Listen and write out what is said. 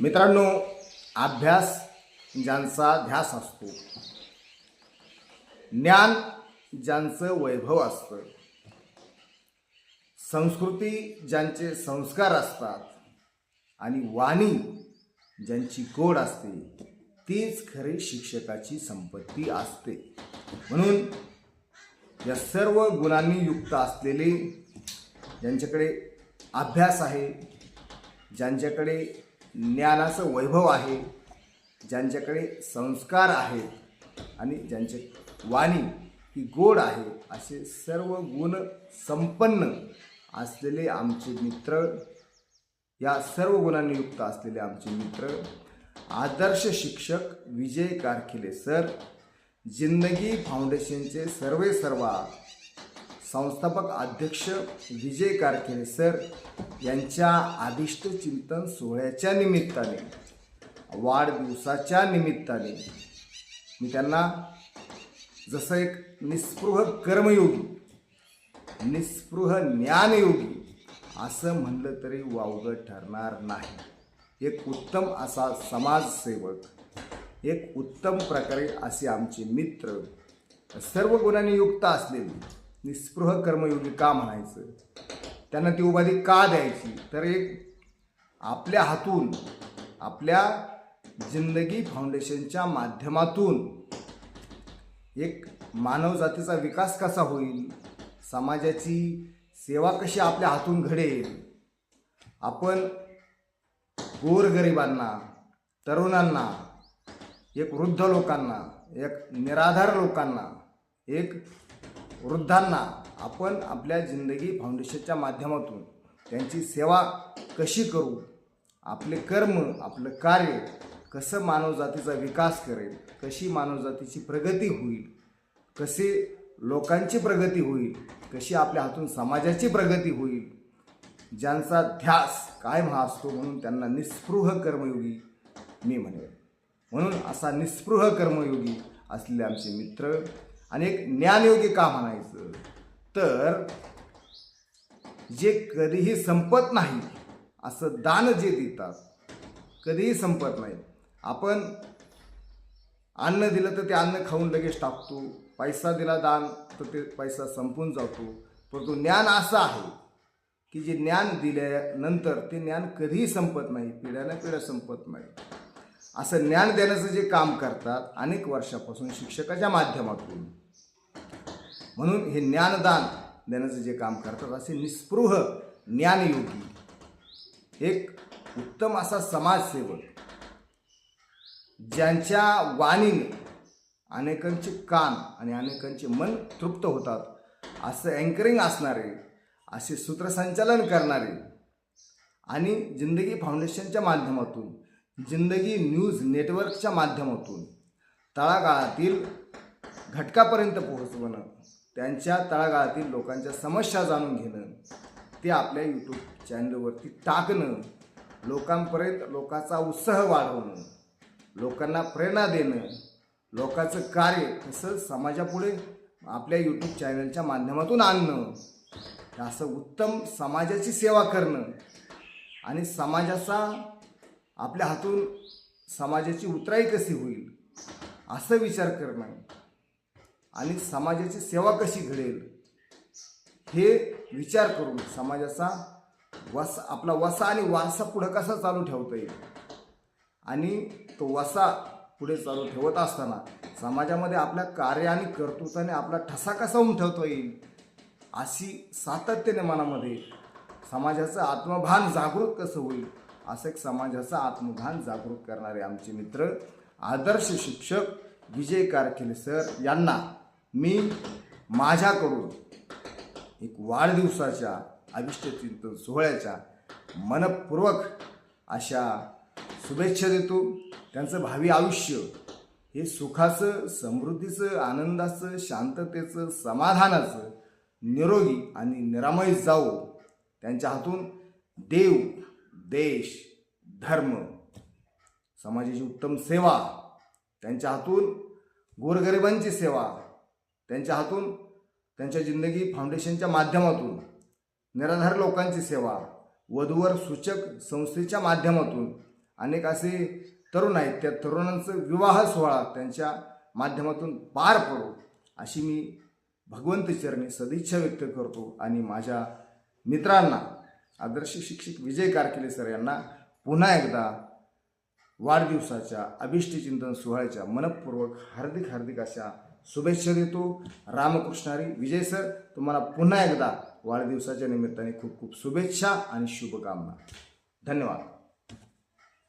मित्रांनो अभ्यास ज्यांचा ध्यास असतो ज्ञान ज्यांचं वैभव असतं संस्कृती ज्यांचे संस्कार असतात आणि वाणी ज्यांची गोड असते तीच खरी शिक्षकाची संपत्ती असते. म्हणून या सर्व गुणांनी युक्त असलेले ज्यांच्याकडे अभ्यास आहे ज्यांच्याकडे ज्ञानाचं वैभव आहे ज्यांच्याकडे संस्कार आहेत आणि ज्यांचे वाणी ही गोड आहे असे सर्व गुण संपन्न असलेले आमचे मित्र या सर्व गुणांनी युक्त असलेले आमचे मित्र आदर्श शिक्षक विजय कारखिले सर जिंदगी फाउंडेशनचे सर्वे सर्वा संस्थापक अध्यक्ष विजय कारखेडे सर यांच्या आदिष्ट चिंतन सोहळ्याच्या निमित्ताने वाढदिवसाच्या निमित्ताने. मी त्यांना जसं एक निस्पृह कर्मयोगी निस्पृह ज्ञानयोगी असं म्हणलं तरी वावगं ठरणार नाही. एक उत्तम असा समाजसेवक एक उत्तम प्रकारे असे आमचे मित्र सर्व गुणांनी युक्त असलेले निस्पृह कर्मयोगी का म्हणायचं? त्यांना ती उपाधी का द्यायची? तर एक आपल्या हातून आपल्या जिंदगी फाउंडेशनच्या माध्यमातून एक मानवजातीचा विकास कसा होईल? समाजाची सेवा कशी आपल्या हातून घडेल? आपण गोरगरिबांना तरुणांना एक वृद्ध लोकांना एक निराधार लोकांना एक वृद्धांना आपण आपल्या जिंदगी फाउंडेशनच्या माध्यमातून त्यांची सेवा कशी करू आपले कर्म आपलं कार्य कसं मानवजातीचा विकास करेल कशी मानवजातीची प्रगती होईल कसे लोकांची प्रगती होईल कशी आपल्या हातून समाजाची प्रगती होईल ज्यांचा ध्यास कायम हा असतो म्हणून त्यांना निस्पृह कर्मयोगी मी म्हणेन. म्हणून असा निस्पृह कर्मयोगी असलेले आमचे मित्र आणि एक ज्ञानयोगी का म्हणायचं? तर जे कधीही संपत नाही असं दान जे देतात कधीही संपत नाही. आपण अन्न दिलं तर ते अन्न खाऊन लगेच टाकतो पैसा दिला दान तर ते पैसा संपून जातो. परंतु ज्ञान असं आहे की जे ज्ञान दिल्यानंतर ते ज्ञान कधीही संपत नाही पिढ्यानं पिढ्या संपत नाही. असं ज्ञान देण्याचं जे काम करतात अनेक वर्षापासून शिक्षकाच्या माध्यमातून. म्हणून हे ज्ञानदान देण्याचं जे काम करतात असे निस्पृह ज्ञानयोगी. एक उत्तम असा समाजसेवक ज्यांच्या वाणीने अनेकांचे कान आणि अनेकांचे मन तृप्त होतात असं अँकरिंग असणारे असे सूत्रसंचालन करणारे आणि जिंदगी फाउंडेशनच्या माध्यमातून जिंदगी न्यूज नेटवर्कच्या माध्यमातून तळागाळातील घटकापर्यंत पोहोचवणं. त्यांच्या तळागाळातील लोकांच्या समस्या जाणून घेणं ते आपल्या यूट्यूब चॅनलवरती टाकणं लोकांपर्यंत लोकांचा उत्साह वाढवणं लोकांना प्रेरणा देणं लोकांचं कार्य कसं समाजापुढे आपल्या यूट्यूब चॅनलच्या माध्यमातून आणणं असं उत्तम समाजाची सेवा करणं आणि समाजाचा आपल्या हातून समाजाची उतराई कशी होईल असं विचार करणं. आणि समाजाची सेवा कशी घडेल हे विचार करून समाजाचा वसा आपला वसा आणि वारसा पुढं कसा चालू ठेवता येईल? आणि तो वसा पुढे चालू ठेवत असताना समाजामध्ये आपल्या कार्य आणि कर्तृत्वाने आपला ठसा कसा उमठवता येईल अशी सातत्याने मनामध्ये समाजाचं आत्मभान जागृत कसं होईल असं एक समाजाचं आत्मभान जागृत करणारे आमचे मित्र आदर्श शिक्षक विजय कारखिले सर यांना मी माझ्याकडून एक वाढदिवसाच्या अभिष्ट चिंतन सोहळ्याच्या मनपूर्वक अशा शुभेच्छा देतो. त्यांचं भावी आयुष्य हे सुखाचं समृद्धीचं आनंदाचं शांततेचं समाधानाचं निरोगी आणि निरामय जाऊ त्यांच्या हातून देव देश धर्म समाजाची उत्तम सेवा त्यांच्या हातून गोरगरिबांची सेवा त्यांच्या हातून त्यांच्या जिंदगी फाउंडेशनच्या माध्यमातून निराधार लोकांची सेवा वधूवर सूचक संस्थेच्या माध्यमातून अनेक असे तरुण आहेत त्या तरुणांचं विवाह सोहळा त्यांच्या माध्यमातून पार पडो अशी मी भगवंत चरणी सदिच्छा व्यक्त करतो. आणि माझ्या मित्रांना आदर्श शिक्षक विजय कारकिले सर यांना पुन्हा एकदा वाढदिवसाच्या अभिष्टचिंतन सोहळ्याच्या मनपूर्वक हार्दिक हार्दिक अशा शुभेच्छा देतो. रामकृष्णारी विजय सर तुम्हाला पुन्हा एकदा वाढदिवसाच्या निमित्ताने खूप खूप शुभेच्छा आणि शुभकामना. धन्यवाद.